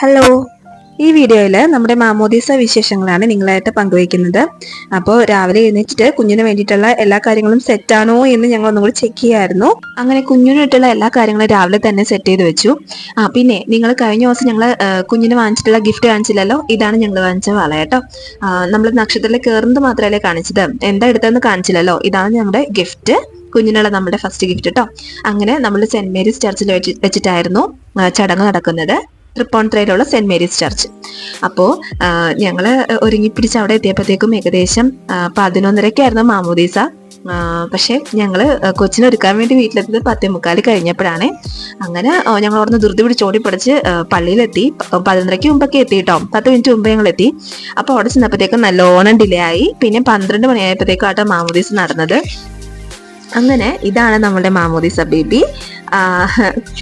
Hello ഈ വീഡിയോയിൽ നമ്മുടെ മാമോദീസ വിശേഷങ്ങളാണ് നിങ്ങളായിട്ട് പങ്കുവയ്ക്കുന്നത്. അപ്പോൾ രാവിലെ എഴുന്നേറ്റിട്ട് കുഞ്ഞിന് വേണ്ടിയിട്ടുള്ള എല്ലാ കാര്യങ്ങളും സെറ്റാണോ എന്ന് ഞങ്ങൾ ഒന്നുകൂടി ചെക്ക് ചെയ്യായിരുന്നു. അങ്ങനെ കുഞ്ഞിനായിട്ടുള്ള എല്ലാ കാര്യങ്ങളും രാവിലെ തന്നെ സെറ്റ് ചെയ്ത് വെച്ചു. ആ പിന്നെ നിങ്ങൾ കഴിഞ്ഞ ദിവസം ഞങ്ങൾ കുഞ്ഞിന് വാങ്ങിച്ചിട്ടുള്ള ഗിഫ്റ്റ് കാണിച്ചില്ലല്ലോ? ഇതാണ് ഞങ്ങൾ വാങ്ങിച്ച വള കേട്ടോ. നമ്മൾ നക്ഷത്രത്തിൽ കയറുന്നത് മാത്രമല്ലേ കാണിച്ചത്? എന്താ എടുത്തതെന്ന് കാണിച്ചില്ലല്ലോ? ഇതാണ് നമ്മുടെ ഗിഫ്റ്റ് കുഞ്ഞിനുള്ള നമ്മുടെ ഫസ്റ്റ് ഗിഫ്റ്റ് കേട്ടോ അങ്ങനെ നമ്മൾ സെന്റ് മേരീസ് ചർച്ചിൽ വെച്ച് വെച്ചിട്ടായിരുന്നു ചടങ്ങ് നടക്കുന്നത്. തൃപ്പൂണിത്തുറയിലുള്ള സെന്റ് മേരീസ് ചർച്ച്. അപ്പോൾ ഞങ്ങൾ ഒരുങ്ങിപ്പിടിച്ച് അവിടെ എത്തിയപ്പോഴത്തേക്കും ഏകദേശം പതിനൊന്നരക്കായിരുന്നു മാമോദീസ. പക്ഷെ ഞങ്ങൾ കൊച്ചിനെ ഒരുക്കാൻ വേണ്ടി വീട്ടിലെത്തിയത് പത്തേ മുക്കാൽ കഴിഞ്ഞപ്പോഴാണ്. അങ്ങനെ ഞങ്ങൾ അവിടുന്ന് ധൃതി പിടിച്ച് ഓടിപ്പടിച്ച് പള്ളിയിലെത്തി. പതിനൊന്നരയ്ക്ക് മുമ്പൊക്കെ എത്തി കേട്ടോ. പത്ത് മിനിറ്റ് മുമ്പ് ഞങ്ങൾ എത്തി. അപ്പോൾ അവിടെ ചെന്നപ്പോഴത്തേക്കും നല്ലോണം ഡിലേ ആയി. പിന്നെ പന്ത്രണ്ട് മണിയായപ്പോഴത്തേക്കും ആട്ടോ മാമോദീസ് നടന്നത്. അങ്ങനെ ഇതാണ് നമ്മുടെ മാമോദീസ ബേബി.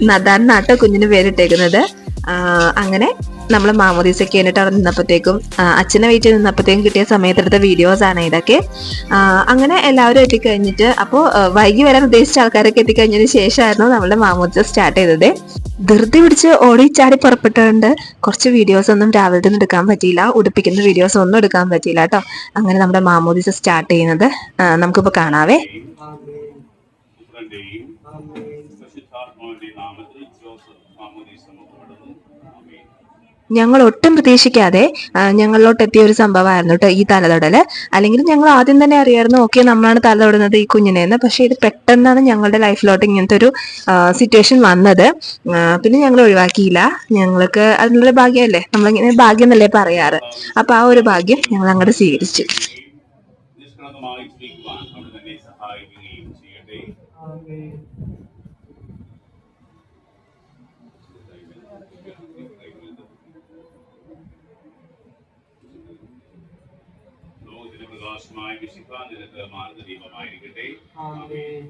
നദാൻ നാട്ടോ കുഞ്ഞിന് പേരിട്ടേക്കുന്നത്. അങ്ങനെ നമ്മൾ മാമോദീസൊക്കെ കഴിഞ്ഞിട്ട് അവിടെ നിന്നപ്പോഴത്തേക്കും അച്ഛനെ വെയിറ്റ് നിന്നപ്പോഴത്തേക്കും കിട്ടിയ സമയത്തെടുത്ത വീഡിയോസാണ് ഇതൊക്കെ. അങ്ങനെ എല്ലാവരും എത്തിക്കഴിഞ്ഞിട്ട് അപ്പോൾ വൈകി വരാൻ ഉദ്ദേശിച്ച ആൾക്കാരൊക്കെ എത്തിക്കഴിഞ്ഞതിന് ശേഷമായിരുന്നു നമ്മുടെ മാമോദീസ സ്റ്റാർട്ട് ചെയ്തത്. ധൃതി പിടിച്ച് ഓടി ചാടി പുറപ്പെട്ടുകൊണ്ട് കുറച്ച് വീഡിയോസ് ഒന്നും രാവിലെ നിന്ന് എടുക്കാൻ പറ്റിയില്ല. ഉടുപ്പിക്കുന്ന വീഡിയോസ് ഒന്നും എടുക്കാൻ പറ്റിയില്ല കേട്ടോ. അങ്ങനെ നമ്മുടെ മാമോദീസ സ്റ്റാർട്ട് ചെയ്യുന്നത് നമുക്കിപ്പോൾ കാണാവേ. പരിശുദ്ധാത്മാവിന്റെ നാമത്തിൽ ജോസഫ് ആമേൻ. ഞങ്ങൾ ഒട്ടും പ്രതീക്ഷിക്കാതെ ഞങ്ങളിലോട്ട് എത്തിയ ഒരു സംഭവമായിരുന്നു കേട്ടോ ഈ തലതൊടൽ അല്ലെങ്കിൽ ഞങ്ങൾ ആദ്യം തന്നെ അറിയായിരുന്നു ഓക്കെ നമ്മളാണ് തലതൊടുന്നത് ഈ കുഞ്ഞിനെ എന്ന്. പക്ഷേ ഇത് പെട്ടെന്നാണ് ഞങ്ങളുടെ ലൈഫിലോട്ട് ഇങ്ങനത്തെ ഒരു സിറ്റുവേഷൻ വന്നത്. പിന്നെ ഞങ്ങൾ ഒഴിവാക്കിയില്ല. ഞങ്ങൾക്ക് അതിനുള്ള ഭാഗ്യമല്ലേ? നമ്മളിങ്ങനെ ഭാഗ്യം എന്നല്ലേ പറയാറ്. അപ്പൊ ആ ഒരു ഭാഗ്യം ഞങ്ങൾ അങ്ങോട്ട് സ്വീകരിച്ചു. തന്നെ സഹായിക്കുകയും ചെയ്യട്ടെ ലോകത്തിന് പ്രകാശമായ വിശുദ്ധ നിരക്ക് മാർഗദീപമായിരിക്കട്ടെ ആമേൻ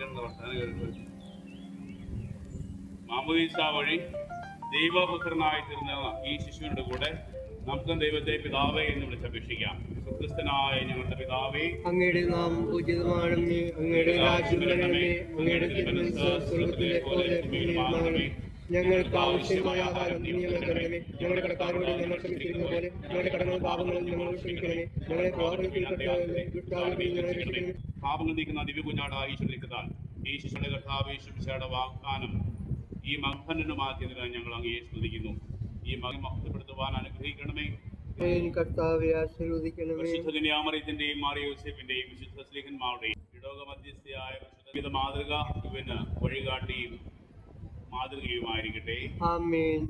പോലെയുള്ള വർത്തമാനം. മാമോദീസ വഴി ദൈവപുത്രനായി തീർന്ന ഈ ശിശുവിന്റെ കൂടെ നമുക്ക് ദൈവത്തെ പിതാവേ എന്ന് വിളിച്ചപേക്ഷിക്കാം സുക്രിസ്തനായ ഞങ്ങളുടെ പിതാവേ അങ്ങയുടെ നാമം പൂജിതമാണെന്ന് അങ്ങയുടെ രാജ്യം അങ്ങയുടെ തിരുമനസ് സ്വർഗത്തിലെ പോലെ ഞങ്ങൾക്ക് ആവശ്യമായ ആഹാരം നീ ഞങ്ങൾക്ക് തരണമേ ഞങ്ങളുടെ കടക്കാരോട് ഞങ്ങൾ ക്ഷമിച്ചിരുന്ന പോലെ ഞങ്ങളുടെ കടങ്ങളും പാപങ്ങളും ഞങ്ങൾ ക്ഷമിക്കണമേ. ഞങ്ങളെ പ്രവർത്തനത്തിൽ പാപങ്ങൾ നീക്കുന്ന ദിവ്യകുഞ്ഞാടായി ഈശ്വരിക്കത്താൽ ഈ ശിശുയുടെ കർത്താവ് വാഗ്ദാനം ഈ മകനുമാക്കിയതിനാൽ ഞങ്ങൾ അങ്ങയെ സ്തുതിക്കുന്നു. ഈ മകൻ മഹത്വപ്പെടുത്തുവാൻ അനുഗ്രഹിക്കണമേ. കർത്താവെ ആശീർവദിക്കണമേ. വിശുദ്ധ കന്യാമറിയത്തിന്റെയും മാറിയ യോസേഫിന്റെയും വിശുദ്ധ സ്ലീഹന്മാരുടെയും ഇടോക മധ്യസ്ഥയായ വിശുദ്ധ മാതൃക ഇവന് വഴികാട്ടിയും മാതൃകയുമായിരിക്കട്ടെ. ആമേൻ.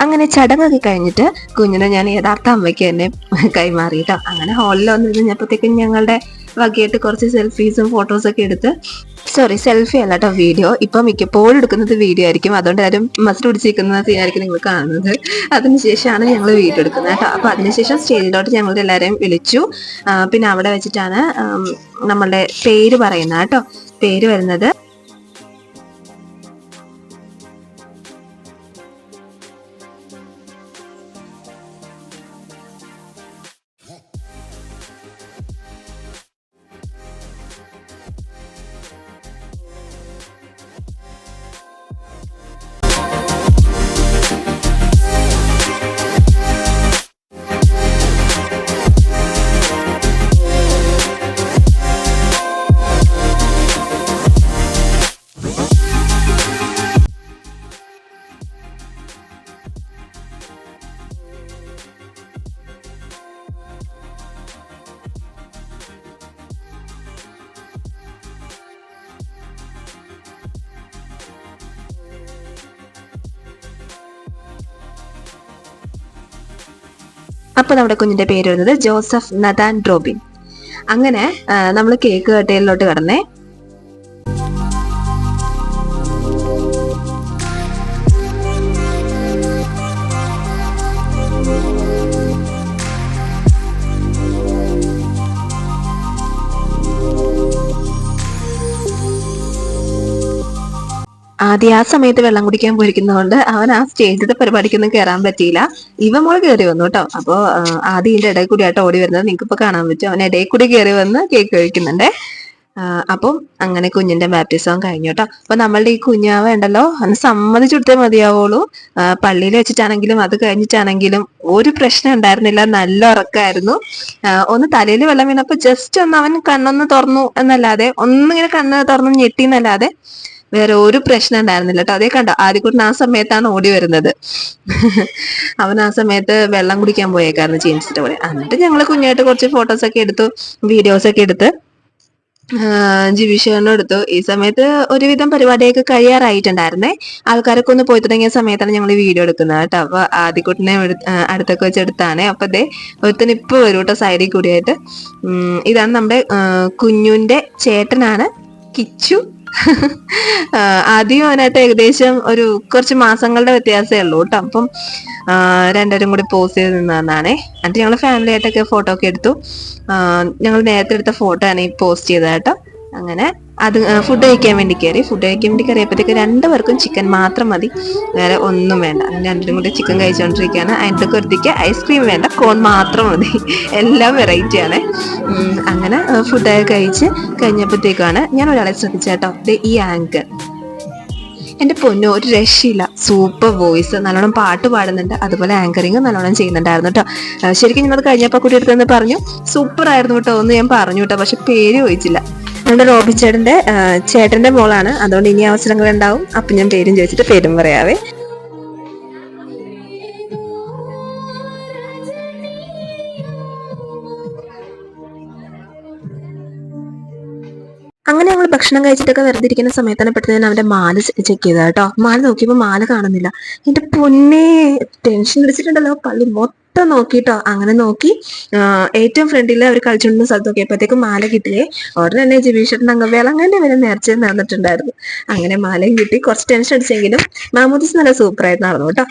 അങ്ങനെ ചടങ്ങൊക്കെ കഴിഞ്ഞിട്ട് കുഞ്ഞിനെ ഞാൻ യഥാർത്ഥ അമ്മയ്ക്ക് തന്നെ കൈമാറി കേട്ടോ അങ്ങനെ ഹാളിൽ വന്നിരുന്നപ്പോഴത്തേക്കും ഞങ്ങളുടെ വകയായിട്ട് കുറച്ച് സെൽഫീസും ഫോട്ടോസ് ഒക്കെ എടുത്ത്. സോറി സെൽഫി അല്ല കേട്ടോ വീഡിയോ ഇപ്പൊ മിക്കപ്പോഴും എടുക്കുന്നത് വീഡിയോ ആയിരിക്കും. അതുകൊണ്ട് ആരും മസ്റ്റ് പിടിച്ചിരിക്കുന്ന സീനായിരിക്കും നിങ്ങൾ കാണുന്നത്. അതിനുശേഷമാണ് ഞങ്ങൾ വീഡിയോ എടുക്കുന്നത് കേട്ടോ അപ്പൊ അതിനുശേഷം സ്റ്റേജിലോട്ട് ഞങ്ങൾ എല്ലാവരെയും വിളിച്ചു. പിന്നെ അവിടെ വെച്ചിട്ടാണ് നമ്മളുടെ പേര് പറയുന്നത് കേട്ടോ പേര് വരുന്നത് അപ്പൊ നമ്മുടെ കുഞ്ഞിന്റെ പേര് വരുന്നത് ജോസഫ് നദാൻ ഡ്രോബിൻ അങ്ങനെ നമ്മൾ കേക്ക് കട്ടയിലോട്ട് കടന്നേ. ആദ്യം ആ സമയത്ത് വെള്ളം കുടിക്കാൻ പോയിരിക്കുന്നതുകൊണ്ട് അവൻ ആ സ്റ്റേജിലെ പരിപാടിക്കൊന്നും കയറാൻ പറ്റിയില്ല. ഇവ മോൾ കയറി വന്നു കേട്ടോ. അപ്പോ ആദ്യം ഇതിന്റെ ഇടയിൽ കൂടിയായിട്ട് ഓടി വരുന്നത്. നിങ്ങൾക്ക് ഇപ്പൊ കാണാൻ പറ്റും. അവൻ ഇടയിൽ കൂടി കയറി വന്ന് കേക്ക് കഴിക്കുന്നുണ്ട്. അപ്പം അങ്ങനെ കുഞ്ഞിന്റെ ബാപ്റ്റിസം കഴിഞ്ഞു കേട്ടോ. അപ്പൊ നമ്മളുടെ ഈ കുഞ്ഞാവ ഉണ്ടല്ലോ അന്ന് സമ്മതിച്ചുകൊടുത്തേ മതിയാവുള്ളൂ. പള്ളിയിൽ വെച്ചിട്ടാണെങ്കിലും അത് കഴിഞ്ഞിട്ടാണെങ്കിലും ഒരു പ്രശ്നം ഉണ്ടായിരുന്നില്ല. നല്ല ഉറക്കായിരുന്നു. ഒന്ന് തലയിൽ വെള്ളം വീണപ്പോ ജസ്റ്റ് ഒന്ന് അവൻ കണ്ണൊന്ന് തുറന്നു എന്നല്ലാതെ ഒന്നിങ്ങനെ കണ്ണ് തുറന്ന് ഞെട്ടി എന്നല്ലാതെ വേറെ ഒരു പ്രശ്നം ഉണ്ടായിരുന്നില്ല കേട്ടോ അതേ കണ്ടോ ആദ്യക്കൂട്ടിന് ആ സമയത്താണ് ഓടി വരുന്നത്. അവൻ ആ സമയത്ത് വെള്ളം കുടിക്കാൻ പോയേക്കായിരുന്നു ജീൻസിന്റെ പോലെ എന്നിട്ട് ഞങ്ങൾ കുഞ്ഞായിട്ട് കുറച്ച് ഫോട്ടോസ് ഒക്കെ എടുത്തു വീഡിയോസ് ഒക്കെ എടുത്ത്. ജിവിഷേനും എടുത്തു. ഈ സമയത്ത് ഒരുവിധം പരിപാടിയൊക്കെ കഴിയാറായിട്ടുണ്ടായിരുന്നേ. ആൾക്കാരൊക്കെ ഒന്ന് പോയി തുടങ്ങിയ സമയത്താണ് ഞങ്ങൾ വീഡിയോ എടുക്കുന്നത് കേട്ടോ അപ്പൊ ആദ്യക്കുട്ടിനെ അടുത്തൊക്കെ വെച്ച് എടുത്താണ്. അപ്പൊ ദേ ഒരുത്തൻ ഇപ്പൊ വരും കേട്ടോ സൈഡിൽ കൂടിയായിട്ട്. ഇതാണ് നമ്മുടെ കുഞ്ഞുന്റെ ചേട്ടനാണ് കിച്ചു. ആദ്യം അവനായിട്ട് ഏകദേശം ഒരു കുറച്ച് മാസങ്ങളുടെ വ്യത്യാസമേ ഉള്ളൂ കേട്ടോ. അപ്പം രണ്ടുപേരും കൂടി പോസ് ചെയ്ത് നിന്നതാണേ. എന്നിട്ട് ഞങ്ങൾ ഫാമിലി ആയിട്ടൊക്കെ ഫോട്ടോ ഒക്കെ എടുത്തു. ഞങ്ങൾ നേരത്തെ എടുത്ത ഫോട്ടോ ആണ് ഈ പോസ്റ്റ് ചെയ്തത് കേട്ടോ. അങ്ങനെ അത് ഫുഡ് കഴിക്കാൻ വേണ്ടി കയറി ഫുഡ് കഴിക്കാൻ വേണ്ടി കയറിയപ്പോഴത്തേക്ക് രണ്ടുപേർക്കും ചിക്കൻ മാത്രം മതി. വേറെ ഒന്നും വേണ്ട. അങ്ങനെ രണ്ടിനും കൂടി ചിക്കൻ കഴിച്ചുകൊണ്ടിരിക്കുകയാണ് അതിന്റെ കുരുതിക്ക് ഐസ്ക്രീം വേണ്ട കോൺ മാത്രം മതി. എല്ലാം വെറൈറ്റിയാണ് അങ്ങനെ ഫുഡൊക്കെ കഴിച്ച് കഴിഞ്ഞപ്പോഴത്തേക്കാണ് ഞാൻ ഒരാളെ ശ്രദ്ധിച്ചേട്ടോ ഈ ആങ്കർ എന്റെ പൊന്നു ഒരു രക്ഷയില്ല. സൂപ്പർ വോയിസ് നല്ലോണം പാട്ട് പാടുന്നുണ്ട്. അതുപോലെ ആങ്കറിങ് നല്ലോണം ചെയ്യുന്നുണ്ടായിരുന്നു കേട്ടോ. ശരിക്കും ഞാനത് കഴിഞ്ഞപ്പോൾ കുട്ടിയെടുത്തെന്ന് പറഞ്ഞു സൂപ്പർ ആയിരുന്നു കേട്ടോ എന്ന് ഞാൻ പറഞ്ഞു കേട്ടോ. പക്ഷെ പേര് ചോദിച്ചില്ല. നമ്മുടെ റോബി ചേട്ടന്റെ ചേട്ടന്റെ മോളാണ്. അതുകൊണ്ട് ഇനി അവസരങ്ങൾ ഉണ്ടാവും അപ്പൊ ഞാൻ പേരും ചോദിച്ചിട്ട് പേരും പറയാവേ. ഭക്ഷണം കഴിച്ചിട്ടൊക്കെ വെറുതെ ഇരിക്കുന്ന സമയത്താണ് പെട്ടെന്ന് അവന്റെ മാല ചെക്ക് ചെയ്തത് കേട്ടോ. മാല നോക്കിയപ്പോ മാല കാണുന്നില്ല. എന്റെ പൊന്നെ ടെൻഷൻ അടിച്ചിട്ടുണ്ടല്ലോ പള്ളി മൊത്തം നോക്കിട്ടോ. അങ്ങനെ നോക്കി ഏറ്റവും ഫ്രണ്ടിൽ അവർ കളിച്ചുകൊണ്ടിരുന്ന സ്ഥലത്ത് നോക്കിയപ്പോഴത്തേക്കും മാല കിട്ടിയേ. ഉടനെ തന്നെ ജിബീഷേട്ടൻ അങ്ങ് വിളങ്ങനെ വരെ നേർച്ചയും നടന്നിട്ടുണ്ടായിരുന്നു. അങ്ങനെ മാലയും കിട്ടി. കുറച്ച് ടെൻഷൻ അടിച്ചെങ്കിലും മാമോദിസ് നല്ല സൂപ്പറായിട്ട് നടന്നു കേട്ടോ.